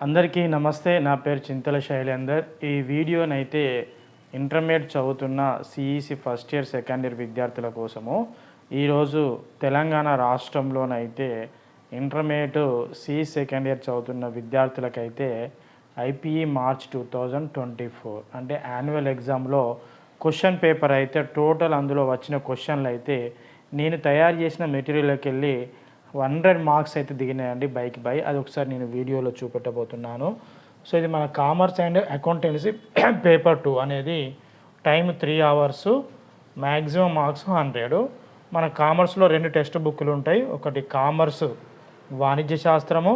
అందరికీ నమస్తే నా పేరు చింతల శైలేందర్. ఈ వీడియోనైతే ఇంటర్మీడియట్ చదువుతున్న CEC first year second year విద్యార్థుల కోసము ఈరోజు తెలంగాణ రాష్ట్రంలోనైతే ఇంటర్మీడియట్ సిఈ సెకండ్ ఇయర్ చదువుతున్న విద్యార్థులకైతే IPE March two thousand twenty four అంటే యాన్యువల్ ఎగ్జామ్లో క్వశ్చన్ పేపర్ అయితే టోటల్ అందులో వచ్చిన క్వశ్చన్లు అయితే నేను తయారు చేసిన మెటీరియల్కి వెళ్ళి హండ్రెడ్ మార్క్స్ అయితే దిగినాయండి బైక్ బై. అది ఒకసారి నేను వీడియోలో చూపెట్టబోతున్నాను. సో ఇది మన commerce and accountancy paper two అనేది time three hours maximum marks hundred. మన కామర్స్లో రెండు టెక్స్ట్ బుక్లు ఉంటాయి. ఒకటి కామర్స్ వాణిజ్య శాస్త్రము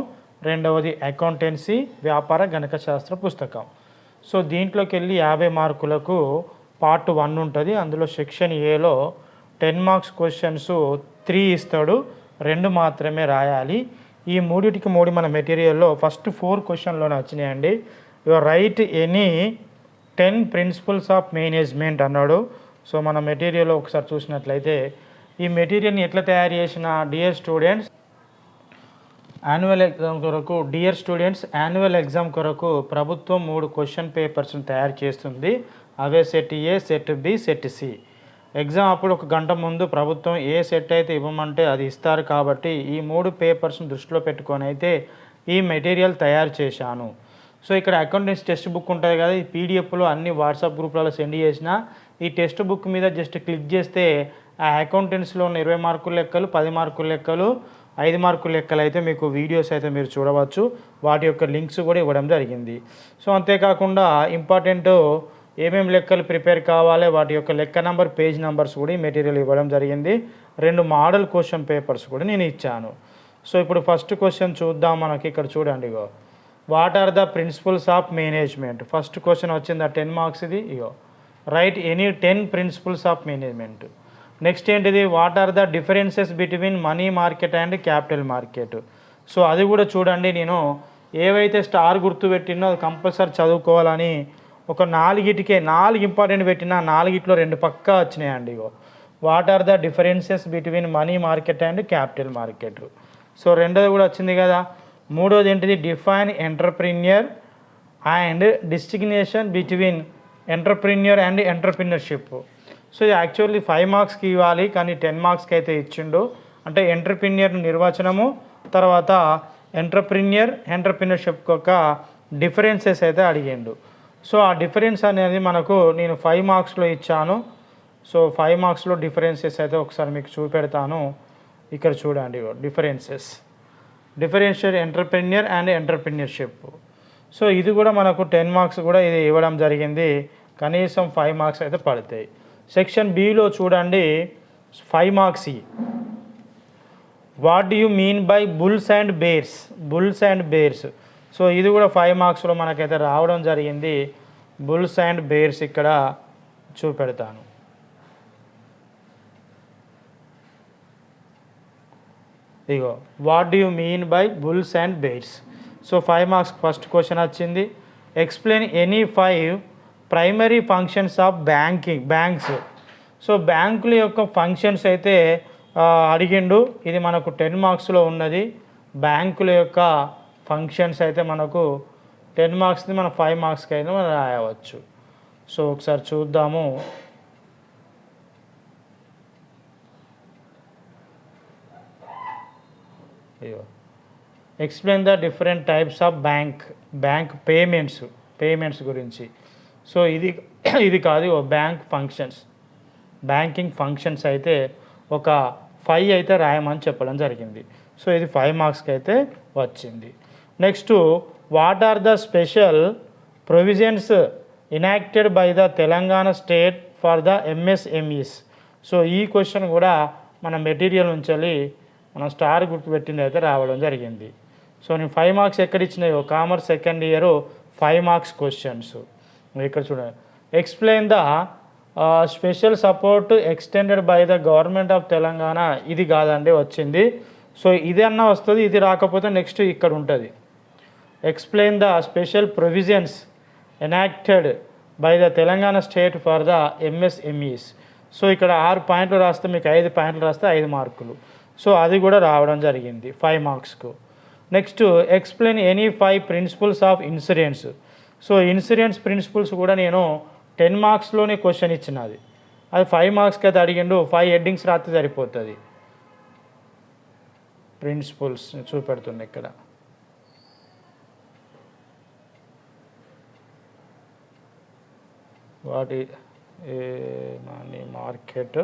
రెండవది అకౌంటెన్సీ వ్యాపార గణక శాస్త్ర పుస్తకం. సో దీంట్లోకి వెళ్ళి యాభై మార్కులకు పార్ట్ వన్ ఉంటుంది. అందులో సెక్షన్ ఏలో టెన్ మార్క్స్ క్వశ్చన్స్ త్రీ ఇస్తాడు. రెండు మాత్రమే రాయాలి. ఈ మూడిటికి మూడు మన మెటీరియల్లో ఫస్ట్ ఫోర్ క్వశ్చన్లోనే వచ్చినాయండి. Your write any ten principles of management అన్నాడు. సో మన మెటీరియల్లో ఒకసారి చూసినట్లయితే ఈ మెటీరియల్ని ఎట్లా తయారు చేసిన డియర్ స్టూడెంట్స్? యాన్యువల్ ఎగ్జామ్ కొరకు డియర్ స్టూడెంట్స్ యాన్యువల్ ఎగ్జామ్ కొరకు ప్రభుత్వం మూడు క్వశ్చన్ పేపర్స్ని తయారు చేస్తుంది. అవే set A set B set C. Exam అప్పుడు ఒక గంట ముందు ప్రభుత్వం ఏ సెట్ అయితే ఇవ్వమంటే అది ఇస్తారు కాబట్టి ఈ మూడు పేపర్స్ని దృష్టిలో పెట్టుకొని అయితే ఈ మెటీరియల్ తయారు చేశాను. సో ఇక్కడ అకౌంటెన్స్ టెక్స్ట్ బుక్ ఉంటుంది కదా ఈ పీడిఎఫ్లో అన్ని వాట్సాప్ గ్రూప్లలో సెండ్ చేసిన ఈ టెక్స్ట్ బుక్ మీద జస్ట్ క్లిక్ చేస్తే ఆ అకౌంటెన్స్లో ఉన్న ఇరవై మార్కుల లెక్కలు పది మార్కుల లెక్కలు ఐదు మార్కుల లెక్కలు అయితే మీకు వీడియోస్ అయితే మీరు చూడవచ్చు. వాటి యొక్క లింక్స్ కూడా ఇవ్వడం జరిగింది. సో అంతేకాకుండా ఇంపార్టెంట్ ఏమేమి లెక్కలు ప్రిపేర్ కావాలి వాటి యొక్క లెక్క నెంబర్ పేజ్ నెంబర్స్ కూడా ఈ మెటీరియల్ ఇవ్వడం జరిగింది. రెండు మోడల్ క్వశ్చన్ పేపర్స్ కూడా నేను ఇచ్చాను. సో ఇప్పుడు ఫస్ట్ క్వశ్చన్ చూద్దాం మనకి. ఇక్కడ చూడండి ఇగో. What are the principles of management first question వచ్చింది? ఆ టెన్ మార్క్స్ ఇది? ఇగో. Write any ten principles of management next ఏంటిది? What are the differences between money market and capital market so అది కూడా చూడండి. నేను ఏవైతే స్టార్ గుర్తు పెట్టినో అది కంపల్సరీ చదువుకోవాలని ఒక నాలుగిటికే నాలుగు ఇంపార్టెంట్ పెట్టినా నాలుగిట్లో రెండు పక్కా వచ్చినాయండి ఇగో. What are the differences between money market and capital market so రెండోది కూడా వచ్చింది కదా. మూడోది ఏంటిది? Define entrepreneur and distinction between entrepreneur and entrepreneurship so ఇది యాక్చువల్లీ ఫైవ్ మార్క్స్కి ఇవ్వాలి కానీ టెన్ మార్క్స్కి అయితే ఇచ్చిండు. అంటే ఎంటర్ప్రీనియర్ నిర్వచనము తర్వాత ఎంటర్ప్రీనియర్ ఎంటర్ప్రీనర్షిప్ యొక్క డిఫరెన్సెస్ అయితే అడిగిండు. సో ఆ డిఫరెన్స్ అనేది మనకు నేను ఫైవ్ మార్క్స్లో ఇచ్చాను. సో ఫైవ్ మార్క్స్లో డిఫరెన్సెస్ అయితే ఒకసారి మీకు చూపెడతాను. ఇక్కడ చూడండి differences differential entrepreneur and entrepreneurship so ఇది కూడా మనకు టెన్ మార్క్స్ కూడా ఇది ఇవ్వడం జరిగింది. కనీసం ఫైవ్ మార్క్స్ అయితే పడతాయి. సెక్షన్ బిలో చూడండి. ఫైవ్ మార్క్స్ ఈ what you you mean by bulls and bears bulls and bears so ఇది కూడా ఫైవ్ మార్క్స్లో మనకైతే రావడం జరిగింది. బుల్స్ అండ్ బేర్స్ ఇక్కడ చూపెడతాను. ఇగో what do you mean by bulls and bears so five marks first question వచ్చింది. Explain any five primary functions of banking banks so బ్యాంకుల యొక్క ఫంక్షన్స్ అయితే అడిగిండు. ఇది మనకు టెన్ మార్క్స్లో ఉన్నది. బ్యాంకుల యొక్క ఫంక్షన్స్ అయితే మనకు టెన్ మార్క్స్ని మనం ఫైవ్ మార్క్స్కి అయినా మనం రాయవచ్చు. సో ఒకసారి చూద్దాము. అయ్యో explain the different types of bank bank payments payments గురించి. సో ఇది ఇది కాదు ఓ బ్యాంక్ ఫంక్షన్స్ బ్యాంకింగ్ ఫంక్షన్స్ అయితే ఒక ఫైవ్ అయితే రాయమని చెప్పడం జరిగింది. సో ఇది ఫైవ్ మార్క్స్కి అయితే వచ్చింది. Next what are the special provisions enacted by the Telangana state for the MSMEs so ఈ క్వశ్చన్ కూడా మన మెటీరియల్ ఉంచాలి మనం స్టార్ గుర్తుపెట్టింది అయితే రావడం జరిగింది. సో నేను ఫైవ్ మార్క్స్ ఎక్కడ ఇచ్చినాయో commerce second year five marks questions ఇక్కడ చూడండి explain the special support extended by the government of Telangana ఇది కాదండి వచ్చింది. సో ఇది అన్న వస్తుంది ఇది రాకపోతే నెక్స్ట్ ఇక్కడ ఉంటుంది. Explain the special provisions enacted by the Telangana state for the MSMEs so ఇక్కడ ఆరు పాయింట్లు రాస్తే మీకు ఐదు పాయింట్లు రాస్తే ఐదు మార్కులు. సో అది కూడా రావడం జరిగింది five మార్క్స్కు next explain any five principles of insurance so insurance principles కూడా నేను టెన్ మార్క్స్లోనే క్వశ్చన్ ఇచ్చినది. అది ఫైవ్ మార్క్స్కి అయితే అడిగిండు ఫైవ్ హెడ్డింగ్స్ రాస్తే సరిపోతుంది. ప్రిన్సిపల్స్ చూపెడుతుంది ఇక్కడ. వాటి మనీ మార్కెట్.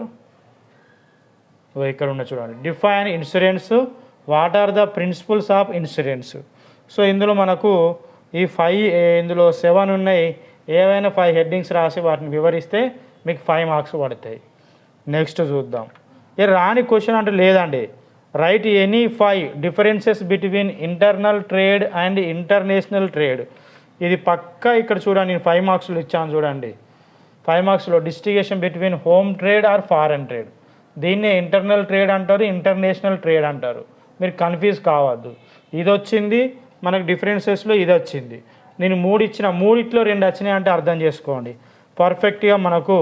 ఇక్కడ ఉన్న చూడండి. Define insurance what are the principles of insurance so ఇందులో మనకు ఈ ఫైవ్ ఇందులో సెవెన్ ఉన్నాయి. ఏవైనా ఫైవ్ హెడ్డింగ్స్ రాసి వాటిని వివరిస్తే మీకు ఫైవ్ మార్క్స్ పడతాయి. నెక్స్ట్ చూద్దాం. ఏ రాని క్వశ్చన్ అంటే లేదండి. Right any five differences between internal trade and international trade ఇది పక్కా ఇక్కడ చూడండి. నేను ఫైవ్ మార్క్స్లు ఇచ్చాను చూడండి. Five మార్క్స్లో distinction between home trade or foreign trade దీన్నే ఇంటర్నల్ ట్రేడ్ అంటారు ఇంటర్నేషనల్ ట్రేడ్ అంటారు. మీరు కన్ఫ్యూజ్ కావద్దు. ఇది వచ్చింది మనకు డిఫరెన్సెస్లో ఇది వచ్చింది నేను మూడు ఇచ్చిన మూడిట్లో రెండు వచ్చినాయి అంటే అర్థం చేసుకోండి. పర్ఫెక్ట్గా మనకు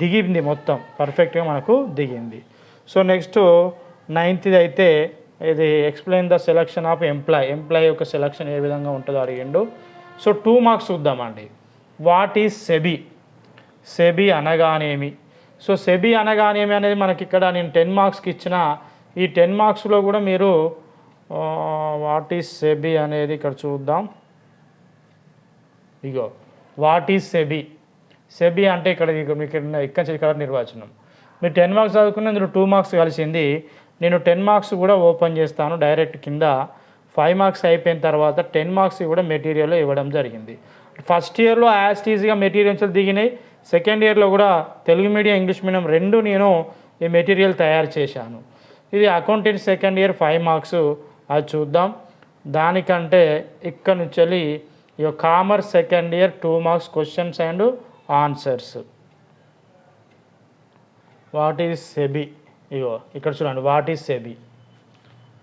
దిగింది మొత్తం. పర్ఫెక్ట్గా మనకు దిగింది. సో నెక్స్ట్ నైన్త్ది అయితే ఇది explain the selection of employee employee యొక్క సెలక్షన్ ఏ విధంగా ఉంటుందో అడిగిండు. సో టూ మార్క్స్ చూద్దామండి. వాట్ ఈజ్ సెబీ సెబీ అనగానేమి? సో సెబీ అనగానేమి అనేది మనకి ఇక్కడ నేను టెన్ మార్క్స్కి ఇచ్చిన ఈ టెన్ మార్క్స్లో కూడా మీరు వాట్ ఈస్ సెబీ అనేది ఇక్కడ చూద్దాం. ఇగో వాట్ ఈస్ సెబీ? సెబీ అంటే ఇక్కడ మీకు ఇక్కడ ఇక్కడ నుంచి నిర్వచనం. మీరు టెన్ మార్క్స్ చదువుకున్న ఇందులో టూ మార్క్స్ కలిసింది నేను టెన్ మార్క్స్ కూడా ఓపెన్ చేస్తాను డైరెక్ట్ కింద. ఫైవ్ మార్క్స్ అయిపోయిన తర్వాత టెన్ మార్క్స్ కూడా మెటీరియల్ ఇవ్వడం జరిగింది. ఫస్ట్ ఇయర్లో యాజ్ ఈజీగా మెటీరియల్స్ దిగినాయి సెకండ్ ఇయర్లో కూడా తెలుగు మీడియం ఇంగ్లీష్ మీడియం రెండు నేను ఈ మెటీరియల్ తయారు చేశాను. ఇది accountant second year five marks అది చూద్దాం. దానికంటే ఇక్కడ నుంచి వెళ్ళి ఈ commerce second year two marks questions and answers. What is SEBI? ఇగో ఇక్కడ చూడండి వాట్ ఈజ్ సెబీ?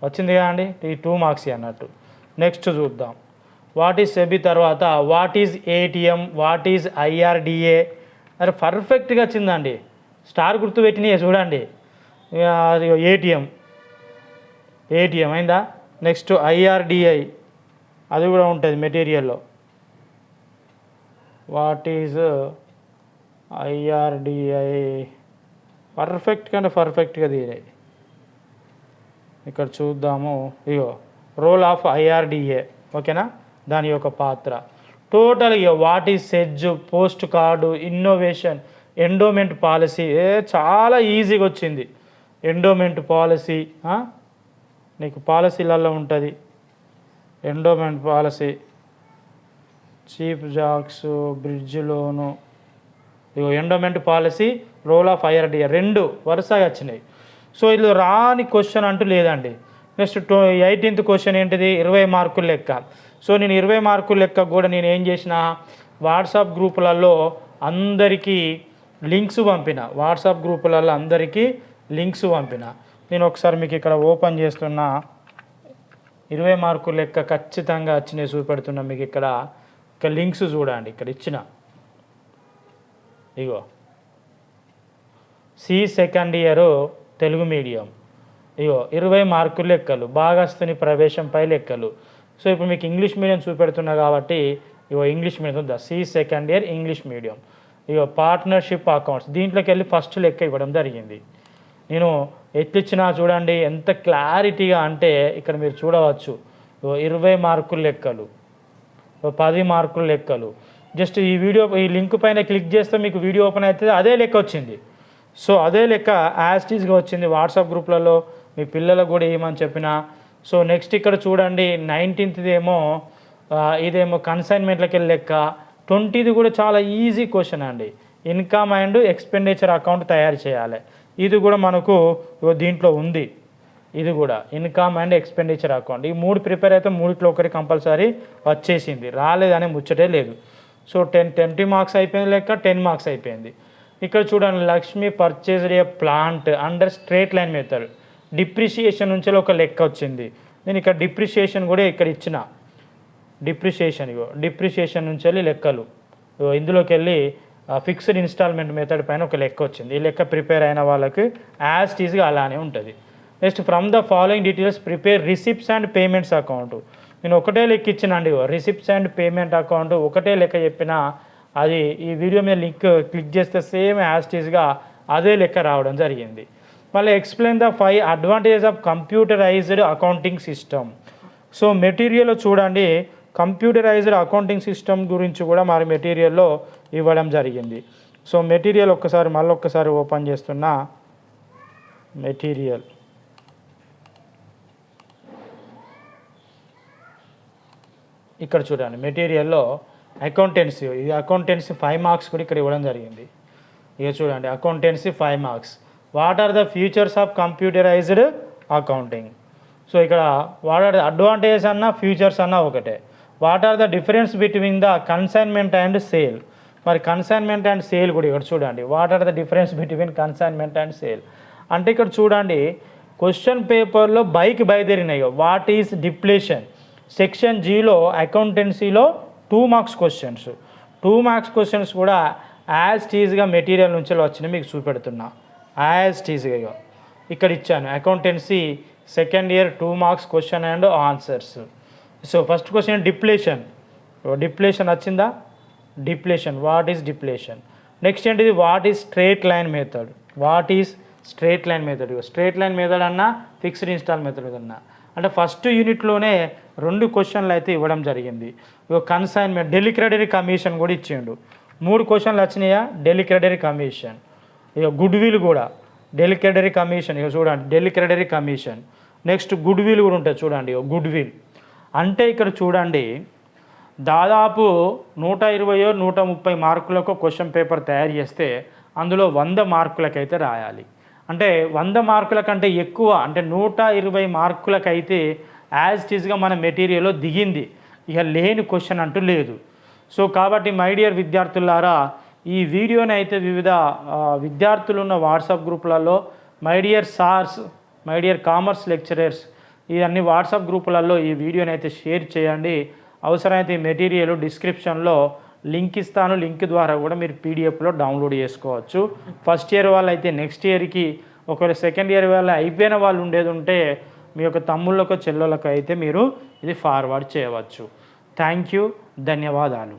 వచ్చింది కదండి ఈ టూ మార్క్స్ అన్నట్టు. నెక్స్ట్ చూద్దాం. వాట్ ఈజ్ సెబీ తర్వాత what is ATM what is IRDA అరే పర్ఫెక్ట్గా వచ్చిందండి. స్టార్ గుర్తు పెట్టినాయి చూడండి. ఏటీఎం. ఏటీఎం అయిందా? Next IRDI. అది కూడా ఉంటుంది మెటీరియల్లో. What is IRDI? పర్ఫెక్ట్ కంటే పర్ఫెక్ట్గా తీరాయి. ఇక్కడ చూద్దాము. ఇగో రోల్ ఆఫ్ ఐఆర్డిఏ. ఓకేనా? దాని యొక్క పాత్ర. టోటల్ ఇక what is sedge post card innovation endowment policy ఏ చాలా ఈజీగా వచ్చింది. ఎండోమెంట్ పాలసీ నీకు పాలసీలలో ఉంటుంది. Endowment policy cheap jacks bridge loan ego endowment policy role of IRDA రెండు వరుసగా వచ్చినాయి. సో ఇల్లు రాని క్వశ్చన్ అంటూ లేదండి. నెక్స్ట్ టూ ఎయిటీన్త్ క్వశ్చన్ ఏంటిది? ఇరవై మార్కుల లెక్క. సో నేను ఇరవై మార్కుల లెక్క కూడా నేను ఏం చేసిన? వాట్సాప్ గ్రూపులలో అందరికీ లింక్స్ పంపిన. వాట్సాప్ గ్రూపులలో అందరికీ లింక్స్ పంపిన. నేను ఒకసారి మీకు ఇక్కడ ఓపెన్ చేస్తున్న. ఇరవై మార్కుల లెక్క ఖచ్చితంగా వచ్చినాయి చూపెడుతున్నా మీకు ఇక్కడ. ఇక్కడ లింక్స్ చూడండి ఇక్కడ ఇచ్చిన. ఇగో. C second year Telugu medium. ఇగో ఇరవై మార్కులు లెక్కలు భాగస్తుని ప్రవేశంపై లెక్కలు. సో ఇప్పుడు మీకు ఇంగ్లీష్ మీడియం చూపెడుతున్నా కాబట్టి ఇగో ఇంగ్లీష్ మీడియం ఉందా C second year English medium. ఇగో పార్ట్నర్షిప్ అకౌంట్స్. దీంట్లోకి వెళ్ళి ఫస్ట్ లెక్క ఇవ్వడం జరిగింది. నేను ఎట్లిచ్చినా చూడండి ఎంత క్లారిటీగా అంటే ఇక్కడ మీరు చూడవచ్చు. ఇరవై మార్కుల లెక్కలు. ఓ పది మార్కుల లెక్కలు. జస్ట్ ఈ వీడియో ఈ లింక్ పైన క్లిక్ చేస్తే మీకు వీడియో ఓపెన్ అవుతుంది అదే లెక్క వచ్చింది. సో అదే లెక్క యాస్టీస్గా వచ్చింది వాట్సాప్ గ్రూప్లలో. మీ పిల్లలకు కూడా ఏమని చెప్పిన. సో నెక్స్ట్ ఇక్కడ చూడండి నైన్టీన్త్ది ఏమో ఇదేమో కన్సైన్మెంట్లకి వెళ్ళి లెక్క. ట్వంటీది కూడా చాలా ఈజీ క్వశ్చన్ అండి. ఇన్కమ్ అండ్ ఎక్స్పెండిచర్ అకౌంట్ తయారు చేయాలి. ఇది కూడా మనకు దీంట్లో ఉంది. ఇది కూడా ఇన్కమ్ అండ్ ఎక్స్పెండిచర్ అకౌంట్ ఈ మూడు ప్రిపేర్ అయితే మూడిట్లో ఒకటి కంపల్సరీ వచ్చేసింది. రాలేదనే ముచ్చటే లేదు. సో టెన్ ట్వంటీ మార్క్స్ అయిపోయింది లెక్క టెన్ మార్క్స్ అయిపోయింది. ఇక్కడ చూడండి Lakshmi purchased a plant under straight line method depreciation నుంచి ఒక లెక్క వచ్చింది. నేను ఇక్కడ డిప్రిషియేషన్ కూడా ఇక్కడ ఇచ్చిన. డిప్రిషియేషన్ ఇగో డిప్రిషియేషన్ నుంచి వెళ్ళి లెక్కలు. ఇందులోకి వెళ్ళి ఫిక్స్డ్ ఇన్స్టాల్మెంట్ మెథడ్ పైన ఒక లెక్క వచ్చింది. ఈ లెక్క ప్రిపేర్ అయిన వాళ్ళకి యాజ్ టీజ్గా అలానే ఉంటుంది. Next from the following details prepare receipts and payments account నేను ఒకటే లెక్క ఇచ్చినండి రిసిప్ట్స్ అండ్ పేమెంట్ అకౌంట్ ఒకటే లెక్క చెప్పిన అది ఈ వీడియో మీద లింక్ క్లిక్ చేస్తే సేమ్ యాస్టీస్గా అదే లెక్క రావడం జరిగింది. మళ్ళీ explain the five advantage of computerised accounting system so material చూడండి కంప్యూటరైజ్డ్ అకౌంటింగ్ సిస్టమ్ గురించి కూడా మరి మెటీరియల్లో ఇవ్వడం జరిగింది. సో మెటీరియల్ ఒక్కసారి మళ్ళీ ఒక్కసారి ఓపెన్ చేస్తున్నా. మెటీరియల్ ఇక్కడ చూడండి మెటీరియల్లో అకౌంటెన్సీ ఇది అకౌంటెన్సీ ఫైవ్ మార్క్స్ కూడా ఇక్కడ ఇవ్వడం జరిగింది. ఇక చూడండి accountancy five marks what are the futures of computerised accounting so ఇక్కడ వాట్ ఆర్ ద అడ్వాంటేజెస్ అన్న ఫ్యూచర్స్ అన్న ఒకటే. What are the difference between the consignment and sale మరి కన్సైన్మెంట్ అండ్ సేల్ కూడా ఇక్కడ చూడండి. What are the difference between consignment and sale అంటే ఇక్కడ చూడండి క్వశ్చన్ పేపర్లో బైక్ బయలుదేరినాయి. వాట్ ఈస్ డిప్లేషన్ సెక్షన్ జీలో అకౌంటెన్సీలో two marks questions two marks questions కూడా యాజ్ టీజ్గా మెటీరియల్ నుంచి వచ్చినాయి. మీకు చూపెడుతున్నా. యాజ్ టీజ్గా ఇగో. ఇక్కడ ఇచ్చాను. Accountancy second year two marks question and answers. So first question depletion. Depletion వచ్చిందా depletion. What is depletion? Next ఏంటిది? What is straight line method? What is straight line method? Straight line method అన్నా fixed install method అన్నా. అంటే first యూనిట్లోనే రెండు క్వశ్చన్లు అయితే ఇవ్వడం జరిగింది. ఇక కన్సైన్మెంట్ డెలిక్రెడరీ కమిషన్ కూడా ఇచ్చిండు. మూడు క్వశ్చన్లు వచ్చినాయా? ఢిల్లీ కమిషన్. ఇక గుడ్ విల్ కూడా డెలికెడరీ కమిషన్ ఇక చూడండి del credere commission next goodwill కూడా ఉంటుంది చూడండి గుడ్ విల్ అంటే ఇక్కడ చూడండి దాదాపు నూట ఇరవయో నూట ముప్పై మార్కులకు క్వశ్చన్ పేపర్ తయారు చేస్తే అందులో వంద మార్కులకైతే రాయాలి. అంటే వంద మార్కుల కంటే ఎక్కువ అంటే నూట ఇరవై మార్కులకైతే యాజ్ టీజ్గా మన మెటీరియల్లో దిగింది. ఇక లేని క్వశ్చన్ అంటూ లేదు. సో కాబట్టి మై డియర్ విద్యార్థులారా ఈ వీడియోని అయితే వివిధ విద్యార్థులు ఉన్న WhatsApp గ్రూపులలో my dear sirs my dear commerce lecturers ఇవన్నీ వాట్సాప్ గ్రూపులలో ఈ వీడియోని అయితే షేర్ చేయండి. అవసరమైతే ఈ మెటీరియల్ డిస్క్రిప్షన్లో లింక్ ఇస్తాను. లింక్ ద్వారా కూడా మీరు పీడిఎఫ్లో డౌన్లోడ్ చేసుకోవచ్చు. ఫస్ట్ ఇయర్ వాళ్ళు అయితే నెక్స్ట్ ఇయర్కి ఒకవేళ సెకండ్ ఇయర్ వాళ్ళు అయిపోయిన వాళ్ళు ఉండేది ఉంటే మీ యొక్క తమ్ముళ్ళకు చెల్లెళ్ళకు అయితే మీరు ఇది ఫార్వర్డ్ చేయవచ్చు. Thank you. ధన్యవాదాలు.